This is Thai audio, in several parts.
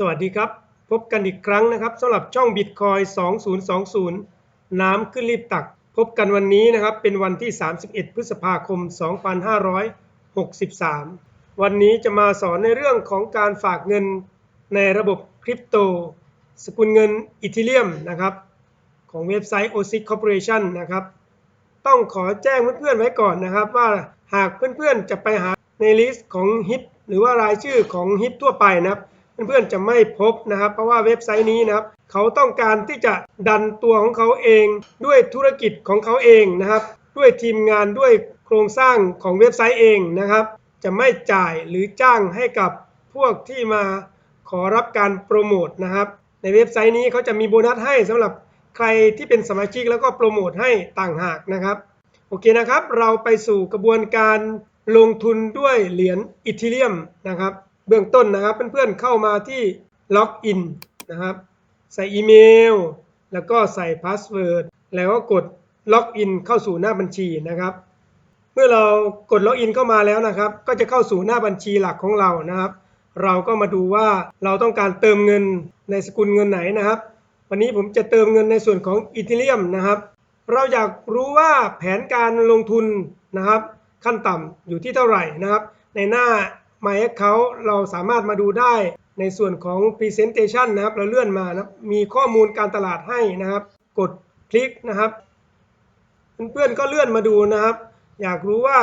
สวัสดีครับ พบกันอีกครั้งนะครับสำหรับช่อง Bitcoin 2020 น้ำขึ้นรีบตัก พบกันวันนี้นะครับ เป็นวันที่ 31 พฤษภาคม 2563 วันนี้จะมาสอนในเรื่องของการฝากเงินในระบบคริปโต สกุลเงินอีทีเรียมนะครับ ของเว็บไซต์ OSIC Corporation นะครับ ต้องขอแจ้งเพื่อนๆไว้ก่อนนะครับ ว่าหากเพื่อนๆจะไปหาในลิสต์ของฮิตหรือว่ารายชื่อของฮิตทั่วไปนะครับ เพื่อนๆจะไม่พบนะครับ เพราะว่าเว็บไซต์นี้นะครับเขาต้องการที่จะดันตัวของเขาเองด้วยธุรกิจของเขาเองนะครับ ด้วยทีมงานด้วยโครงสร้างของเว็บไซต์เองนะครับ จะไม่จ่ายหรือจ้างให้กับพวกที่มาขอรับการโปรโมทนะครับ ในเว็บไซต์นี้เขาจะมีโบนัสให้สำหรับใครที่เป็นสมาชิกแล้วก็โปรโมทให้ต่างหากนะครับโอเคนะครับ เราไปสู่กระบวนการลงทุนด้วยเหรียญอีเทเรียมนะครับ เบื้องต้นนะครับเพื่อนๆเข้ามาที่ล็อกอินนะครับ ใส่อีเมล แล้วก็ใส่พาสเวิร์ดแล้วก็กดล็อกอินเข้าสู่หน้าบัญชีนะครับ เมื่อเรากดล็อกอินเข้ามาแล้วนะครับ ก็จะเข้าสู่หน้าบัญชีหลักของเรานะครับ เราก็มาดูว่าเราต้องการเติมเงินในสกุลเงินไหนนะครับ วันนี้ผมจะเติมเงินในส่วนของอีเทเรียมนะครับ เราอยากรู้ว่าแผนการลงทุนนะครับ ขั้นต่ำอยู่ที่เท่าไหร่นะครับ ในหน้า My Account เราสามารถมาดูได้ในส่วนของ Presentation นะครับ เราเลื่อนมานะมีข้อมูลการตลาดให้นะครับ กดคลิกนะครับ เพื่อนๆก็เลื่อนมาดูนะครับ อยากรู้ว่า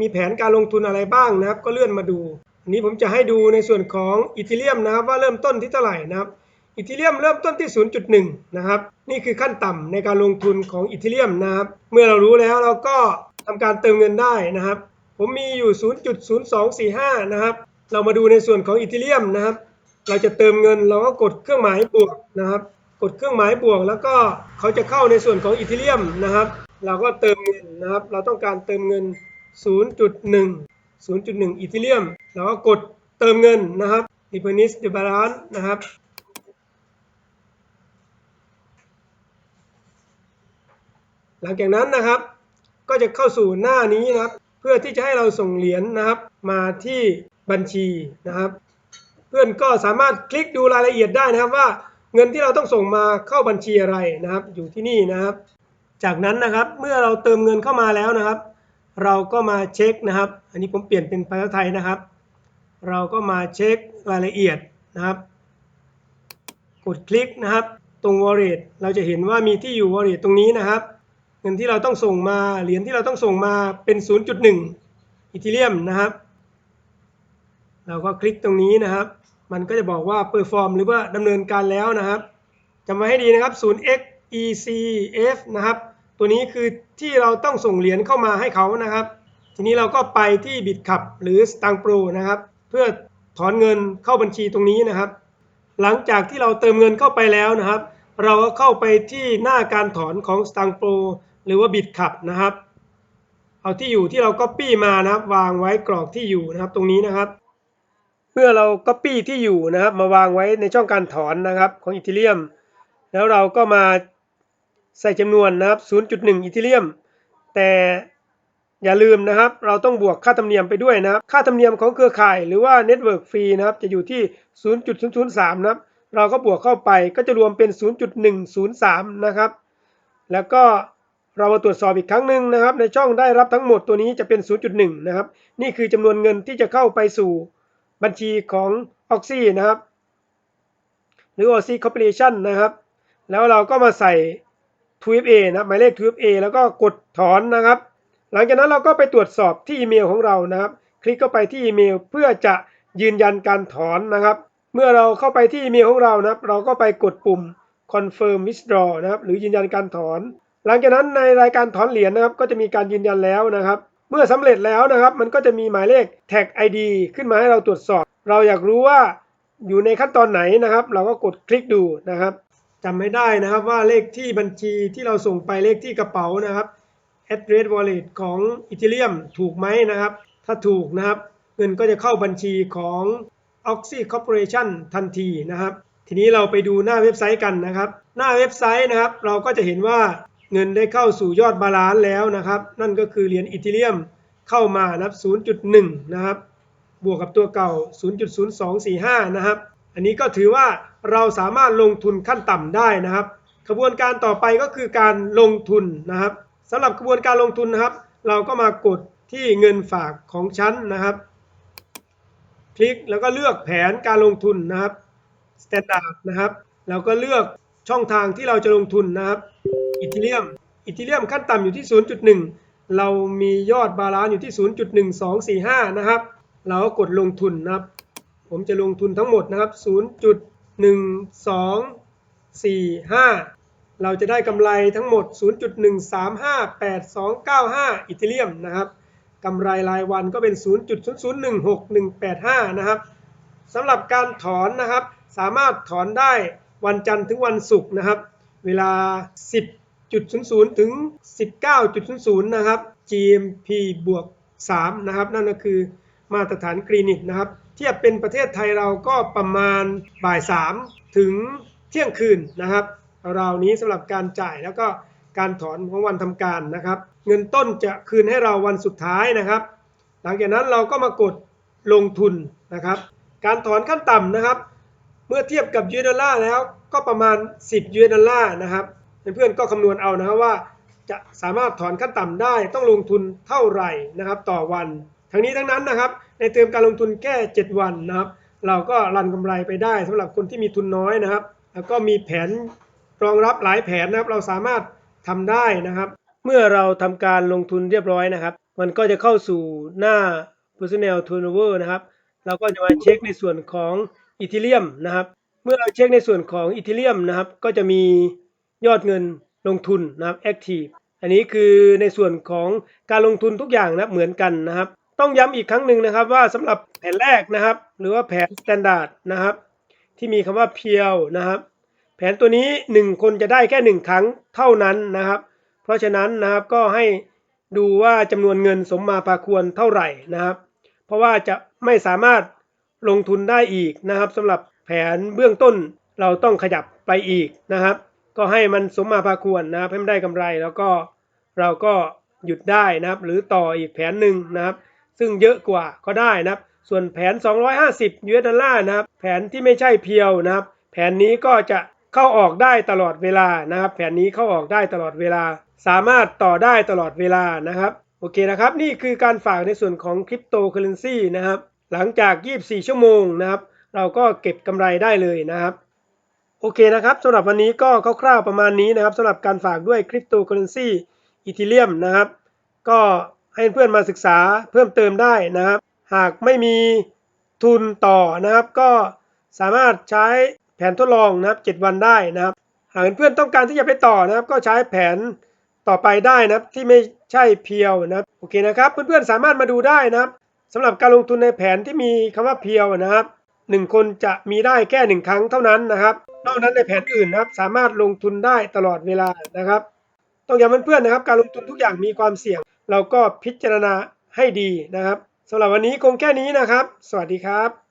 มีแผนการลงทุนอะไรบ้างนะครับ ก็เลื่อนมาดู อันนี้ผมจะให้ดูในส่วนของอีเทเรียมนะครับ ว่าเริ่มต้นที่เท่าไหร่นะครับอีเทเรียมเริ่มต้นที่ 0.1 นะครับ นี่คือขั้นต่ำในการลงทุนของอีเทเรียมนะครับ เมื่อเรารู้แล้วเราก็ทำการเติมเงินได้นะครับ ผมมีอยู่ 0.0245 นะครับ เรามาดูในส่วนของอีเทเรียมนะครับ เราจะเติมเงินเราก็กดเครื่องหมายบวกนะครับ กดเครื่องหมายบวกแล้วก็เขาจะเข้าในส่วนของอีเทเรียมนะครับ เราก็เติมเงินนะครับ เราต้องการเติมเงิน 0.1 0.1 อีเทเรียมเราก็กดเติมเงินนะครับ replenish the balance นะครับหลังจากนั้นนะครับ ก็จะเข้าสู่หน้านี้นะครับ เพื่อที่จะให้เราส่งเหรียญนะครับ มาที่บัญชีนะครับ เพื่อนก็สามารถคลิกดูรายละเอียดได้นะครับว่าเงินที่เราต้องส่งมาเข้าบัญชีอะไรนะครับ อยู่ที่นี่นะครับ จากนั้นนะครับเมื่อเราเติมเงินเข้ามาแล้วนะครับ เราก็มาเช็คนะครับ อันนี้ผมเปลี่ยนเป็นภาษาไทยนะครับ เราก็มาเช็ครายละเอียดนะครับ กดคลิกนะครับ ตรง wallet เราจะเห็นว่ามีที่อยู่ wallet ตรงนี้นะครับ เงินที่เราต้องส่งมาเหรียญที่เราต้องส่งมาเป็น 0.1 อีเทเรียมนะครับ เราก็คลิกตรงนี้นะครับ มันก็จะบอกว่า perform หรือว่าดำเนินการแล้วนะครับจำไว้ให้ดีนะครับ 0x ECF นะครับ ตัวนี้คือที่เราต้องส่งเหรียญเข้ามาให้เขานะครับ ทีนี้เราก็ไปที่ BitCup หรือ s t a n g Pro นะครับ เพื่อถอนเงินเข้าบัญชีตรงนี้นะครับ หลังจากที่เราเติมเงินเข้าไปแล้วนะครับ เราก็เข้าไปที่หน้าการถอนของ s t a n g Pro หรือว่า BitCup นะครับ เอาที่อยู่ที่เรา Copy มานะครับ วางไว้กรอกที่อยู่นะครับ ตรงนี้นะครับ เมื่อเรา Copy ที่อยู่นะครับ มาวางไว้ในช่องการถอนนะครับของอีเทเรียม แล้วเราก็มาใส่จำนวนนะครับ 0.1 อีเทเรียม แต่อย่าลืมนะครับ เราต้องบวกค่าธรรมเนียมไปด้วยนะครับ ค่าธรรมเนียมของเครือข่ายหรือว่าเน็ตเวิร์กฟรีนะครับ จะอยู่ที่ 0.003 นะครับ เราก็บวกเข้าไปก็จะรวมเป็น 0.103 นะครับ แล้วก็ เรามาตรวจสอบอีกครั้งหนึ่งนะครับ ในช่องได้รับทั้งหมดตัวนี้จะเป็น 0.1 นะครับ นี่คือจำนวนเงินที่จะเข้าไปสู่บัญชีของ Oxy นะครับ หรือ Oxy Corporation นะครับ แล้วเราก็มาใส่ 2FA นะหมายเลข 2FA แล้วก็กดถอนนะครับ หลังจากนั้นเราก็ไปตรวจสอบที่อีเมลของเรานะครับ คลิกเข้าไปที่อีเมลเพื่อจะยืนยันการถอนนะครับ เมื่อเราเข้าไปที่อีเมลของเรานะครับ เราก็ไปกดปุ่ม confirm withdraw นะครับ หรือยืนยันการถอน หลังจากนั้นในรายการถอนเหรียญนะครับก็จะมีการยืนยันแล้วนะครับ เมื่อสำเร็จแล้วนะครับ มันก็จะมีหมายเลข tag ID ขึ้นมาให้เราตรวจสอบ เราอยากรู้ว่าอยู่ในขั้นตอนไหนนะครับ เราก็กดคลิกดูนะครับจำไม่ได้นะครับว่าเลขที่บัญชีที่เราส่งไปเลขที่กระเป๋านะครับ address wallet ของ Ethereum ถูกไหมนะครับ ถ้าถูกนะครับ เงินก็จะเข้าบัญชีของ Oxy Corporation ทันทีนะครับ ทีนี้เราไปดูหน้าเว็บไซต์กันนะครับ หน้าเว็บไซต์นะครับ เราก็จะเห็นว่า เงินได้เข้าสู่ยอดบาลานซ์แล้วนะครับ นั่นก็คือเหรียญอีเทเรียมเข้ามานะครับ 0.1 นะครับ บวกกับตัวเก่า 0.0245 นะครับ อันนี้ก็ถือว่าเราสามารถลงทุนขั้นต่ำได้นะครับกระบวนการต่อไปก็คือการลงทุนนะครับสำหรับกระบวนการลงทุนนะครับ เราก็มากดที่เงินฝากของฉันนะครับ คลิกแล้วก็เลือกแผนการลงทุนนะครับ Standard นะครับ เราก็เลือกช่องทางที่เราจะลงทุนนะครับ อีเทเรียมอีเทเรียมขั้นต่ำอยู่ที่ 0.1 เรามียอดบาลานซ์อยู่ที่ 0.1245 นะครับ เราก็กดลงทุนนะครับ ผมจะลงทุนทั้งหมดนะครับ 0.1245 เราจะได้กำไรทั้งหมด 0.1358295 อีเทเรียมนะครับกำไรรายวันก็เป็น 0.001615นะครับสำหรับการถอนนะครับ สามารถถอนได้วันจันทร์ถึงวันศุกร์นะครับ เวลา 10 10.00 ถึง 19.00 นะครับ GMP บวก 3 นะครับ นั่นก็คือมาตรฐานกรีนิกนะครับ เทียบเป็นประเทศไทยเราก็ประมาณบ่าย 3 ถึงเที่ยงคืนนะครับราวนี้สำหรับการจ่ายแล้วก็การถอนของวันทำการนะครับ เงินต้นจะคืนให้เราวันสุดท้ายนะครับ หลังจากนั้นเราก็มากดลงทุนนะครับ การถอนขั้นต่ำนะครับ เมื่อเทียบกับยูเอสดอลลาร์แล้วก็ประมาณ 10ยูเอสดอลลาร์นะครับ เพื่อนๆก็คำนวณเอานะครับว่า จะสามารถถอนขั้นต่ำได้ต้องลงทุนเท่าไหร่นะครับ ต่อวัน ทั้งนี้ทั้งนั้นนะครับ ในเติมการลงทุนแค่ 7 วันนะครับ เราก็รันกำไรไปได้สำหรับคนที่มีทุนน้อยนะครับ แล้วก็มีแผนรองรับหลายแผนนะครับ เราสามารถทำได้นะครับ เมื่อเราทำการลงทุนเรียบร้อยนะครับ มันก็จะเข้าสู่หน้า personnel turnover นะครับเราก็จะมาเช็คในส่วนของอีเทเรียมนะครับ เมื่อเราเช็คในส่วนของอีเทเรียมนะครับ ก็จะมี ยอดเงินลงทุนนะครับ active อันนี้คือในส่วนของการลงทุนทุกอย่างนะครับเหมือนกันนะครับ ต้องย้ำอีกครั้งหนึ่งนะครับว่าสำหรับแผนแรกนะครับ หรือว่าแผน standard นะครับ ที่มีคำว่าเพียวนะครับ แผนตัวนี้ 1 คนจะได้แค่ 1 ครั้งเท่านั้นนะครับ เพราะฉะนั้นนะครับก็ให้ดูว่าจำนวนเงินสมมาพาควรเท่าไหร่นะครับ เพราะว่าจะไม่สามารถลงทุนได้อีกนะครับสำหรับแผนเบื้องต้นเราต้องขยับไปอีกนะครับ ก็ให้มันสมมาพาควรนะครับให้มันได้กำไรแล้วก็เราก็หยุดได้นะครับ หรือต่ออีกแผนหนึ่งนะครับ ซึ่งเยอะกว่าก็ได้นะครับ ส่วนแผน 250 US ดอลลาร์นะครับ แผนที่ไม่ใช่เพียวนะครับ แผนนี้ก็จะเข้าออกได้ตลอดเวลานะครับ แผนนี้เข้าออกได้ตลอดเวลา สามารถต่อได้ตลอดเวลานะครับโอเคนะครับ นี่คือการฝากในส่วนของคริปโตเคอเรนซีนะครับ หลังจาก 24 ชั่วโมงนะครับ เราก็เก็บกำไรได้เลยนะครับ โอเคนะครับสำหรับวันนี้ก็คร่าวๆประมาณนี้นะครับสำหรับการฝากด้วยคริปโตเคอเรนซีอีทีเรียมนะครับ ก็ให้เพื่อนมาศึกษาเพิ่มเติมได้นะครับ หากไม่มีทุนต่อนะครับ ก็สามารถใช้แผนทดลองนะครับ 7 วันได้นะครับ หากเพื่อนต้องการที่จะไปต่อนะครับ ก็ใช้แผนต่อไปได้นะครับที่ไม่ใช่เพียวนะครับโอเคนะครับ เพื่อนๆสามารถมาดูได้นะครับสำหรับการลงทุนในแผนที่มีคำว่าเพียวนะครับหนึ่งคนจะมีได้แค่หนึ่งครั้งเท่านั้นนะครับ นอกนั้นในแผนอื่นนะครับ สามารถลงทุนได้ตลอดเวลานะครับ ต้องย้ำเพื่อนๆนะครับ การลงทุนทุกอย่างมีความเสี่ยง เราก็พิจารณาให้ดีนะครับสำหรับวันนี้คงแค่นี้นะครับ สวัสดีครับ